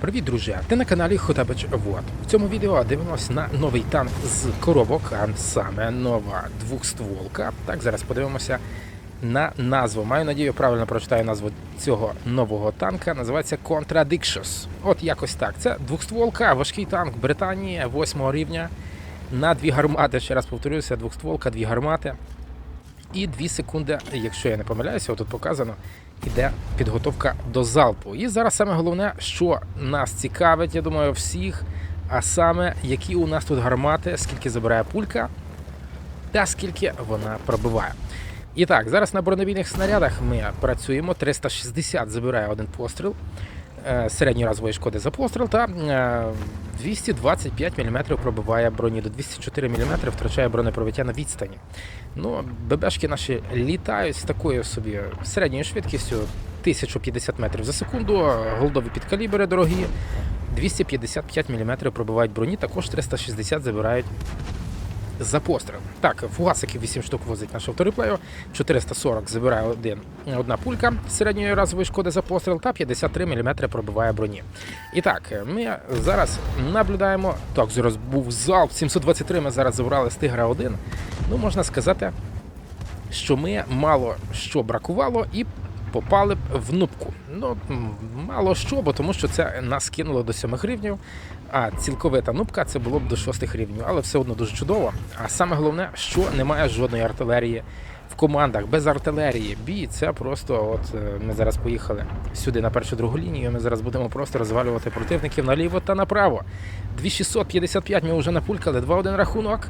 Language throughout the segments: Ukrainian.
Привіт, друзі! Ти на каналі Хотабич Вот. В цьому відео дивимося на новий танк з коробок, а саме нова двохстволка. Так, зараз подивимося на назву. Маю надію, правильно прочитаю назву цього нового танка. Називається Contradictions. От якось так. Це двохстволка, важкий танк Британії 8 рівня. На дві гармати. Ще раз повторюся, двохстволка, дві гармати. І 2 секунди, якщо я не помиляюся, тут показано, іде підготовка до залпу. І зараз саме головне, що нас цікавить, я думаю, всіх, а саме, які у нас тут гармати, скільки забирає пулька, та скільки вона пробиває. І так, зараз на бронебійних снарядах ми працюємо. 360 забирає один постріл е, середньої разової шкоди за постріл, та е, 225 мм пробиває броні, до 204 мм втрачає бронепробиття на відстані. Ну, ББшки наші літають з такою собі середньою швидкістю 1050 метрів за секунду, голдові підкалібери дорогі, 255 мм пробивають броні, також 360 забирають за постріл. Так, фугасиків 8 штук возить наш автореплею, 440 забирає один, одна пулька середньої разової шкоди за постріл та 53 мм пробиває броні. І так, ми зараз наблюдаємо. Так, зараз був залп, 723 ми зараз забрали з Тигра 1. Ну, можна сказати, що ми мало що бракувало і попали б в нубку. Ну, мало що, бо тому що це нас кинуло до 7 рівнів, а цілковита нубка це було б до 6 рівнів, але все одно дуже чудово. А саме головне, що немає жодної артилерії в командах. Без артилерії бій це просто. От е, ми зараз поїхали сюди на першу другу лінію. Ми зараз будемо просто розвалювати противників наліво та направо. 2655 ми вже напулькали, 2-1 рахунок.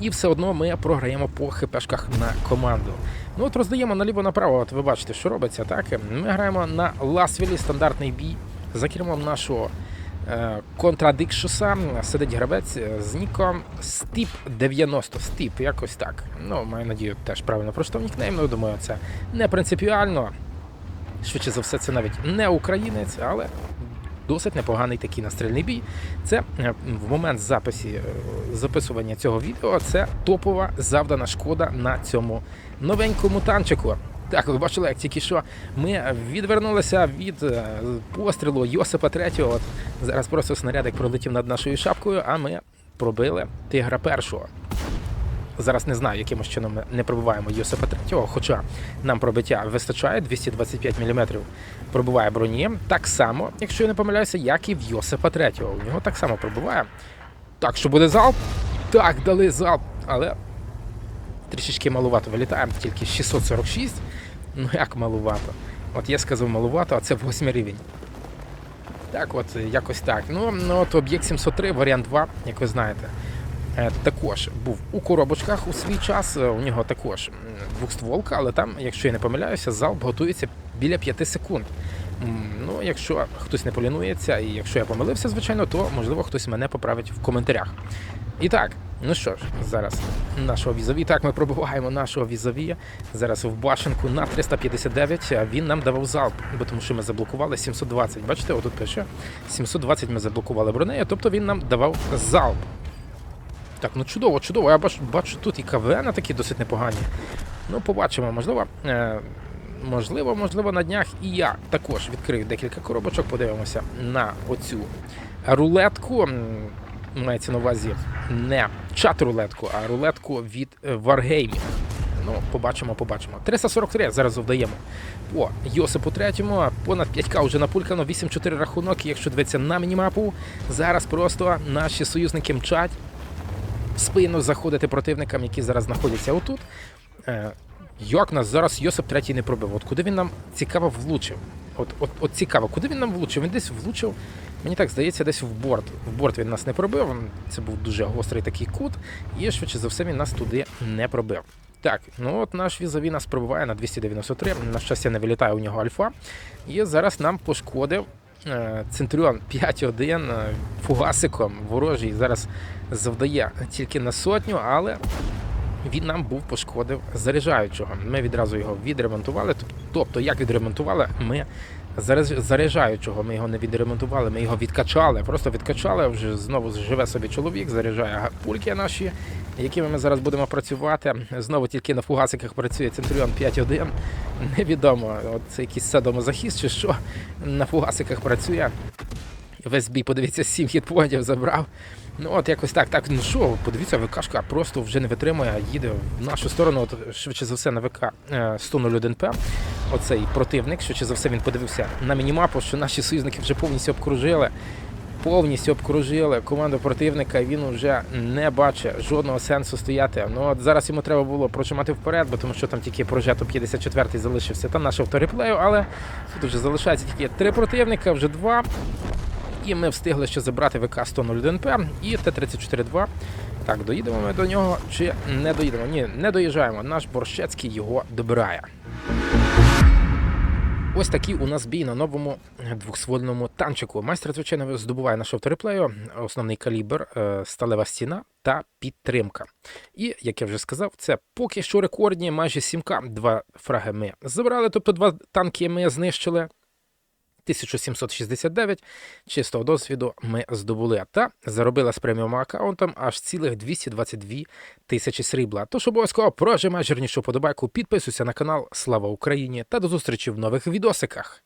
І все одно ми програємо по хпшках на команду. Ну от роздаємо наліво-направо, от ви бачите, що робиться. Так? Ми граємо на Ласвілі стандартний бій за кермом нашого е, контрадикшуса. Сидить гравець е, з ніком Стіп 90. Стіп, якось так. Ну, маю надію, теж правильно прочитав нікнейм. Ну, думаю, це не принципіально. Швидше за все, це навіть не українець, але досить непоганий такий настрільний бій. Це е, в момент записі, е, записування цього відео це топова завдана шкода на цьому новенькому танчику. Так, ви бачили, як тільки що ми відвернулися від е, пострілу Йосипа Третього. Зараз просто снарядик пролетів над нашою шапкою, а ми пробили тигра першого. Зараз не знаю, яким чином ми не пробиваємо Йосипа третього, хоча нам пробиття вистачає 225 мм пробиває броні. Так само, якщо я не помиляюся, як і в Йосипа третього. У нього так само пробиває. Так, що буде залп? Так, дали залп, але трішечки малувато вилітаємо, тільки 646. Ну як малувато? От я сказав малувато, а це 8 рівень. Так, от якось так. Ну, ну от об'єкт 703, варіант 2, як ви знаєте. Е, Також був у коробочках у свій час. е, У нього також двохстволка, але там, якщо я не помиляюся, залп готується біля 5 секунд. Ну, якщо хтось не полінується, і якщо я помилився, звичайно, то можливо хтось мене поправить в коментарях. І так, ну що ж, зараз нашого візові. Так, ми пробиваємо нашого візові. Зараз в башенку на 359. а Він нам давав залп, бо тому що ми заблокували 720. Бачите, отут пише 720 ми заблокували бронею, тобто він нам давав залп. Так, ну чудово, чудово. Я бачу, бачу тут і КВН такі досить непогані. Ну, побачимо, можливо, е, можливо, можливо, на днях і я також відкрию декілька коробочок, подивимося на оцю рулетку. Мається на увазі не чат-рулетку, а рулетку від е, Wargaming. Ну, побачимо, побачимо. 343 зараз завдаємо по Йосипу третьому. Понад 5К вже напулькано, 8-4 рахунок. Якщо дивитися на мінімапу, зараз просто наші союзники мчать в спину заходити противникам, які зараз знаходяться отут. Е, Як нас зараз Йосип третій не пробив? От куди він нам цікаво влучив? От, от, от цікаво, куди він нам влучив? Він десь влучив, мені так здається, десь в борт. В борт він нас не пробив. Це був дуже гострий такий кут, і швидше за все він нас туди не пробив. Так, ну от наш візові нас пробиває на 293. На щастя, не вилітає у нього альфа. І зараз нам пошкодив е, Центріон 5-1 е, фугасиком ворожий. Зараз завдає тільки на сотню, але він нам був пошкодив заряджаючого. Ми відразу його відремонтували. Тобто, як відремонтували, ми заряджаючого, ми його не відремонтували, ми його відкачали. Просто відкачали, вже знову живе собі чоловік, заряджає пульки наші, якими ми зараз будемо працювати. Знову тільки на фугасиках працює Центріон 5.1. Невідомо, от це якийсь садомозахист чи що на фугасиках працює. Весь бій, подивіться, 7 хітпоінтів забрав. Ну от якось так. Так, ну що, подивіться, ВКшка просто вже не витримує, їде в нашу сторону. От швидше за все на ВК е, 101 п Оцей противник, швидше за все, він подивився на мінімапу, що наші союзники вже повністю обкружили. Повністю обкружили команду противника, він вже не бачить жодного сенсу стояти. Ну от зараз йому треба було прожимати вперед, бо тому що там тільки прожето 54-й залишився. Там наш автореплею, але тут вже залишається тільки три противника, вже два. І ми встигли ще забрати ВК 101 п і Т-34-2. Так, доїдемо ми до нього чи не доїдемо? Ні, не доїжджаємо. Наш Борщецький його добирає. Ось такий у нас бій на новому двохствольному танчику. Майстер, звичайно, здобуває на автореплею, основний калібр, е, сталева стіна та підтримка. І, як я вже сказав, це поки що рекордні майже 7К. Два фраги ми забрали, тобто два танки ми знищили. 1769 чистого досвіду ми здобули та заробила з преміум аккаунтом аж цілих 222 тисячі срібла. Тож обов'язково прожимай жирнішу подобайку, підписуйся на канал. Слава Україні та до зустрічі в нових відосиках.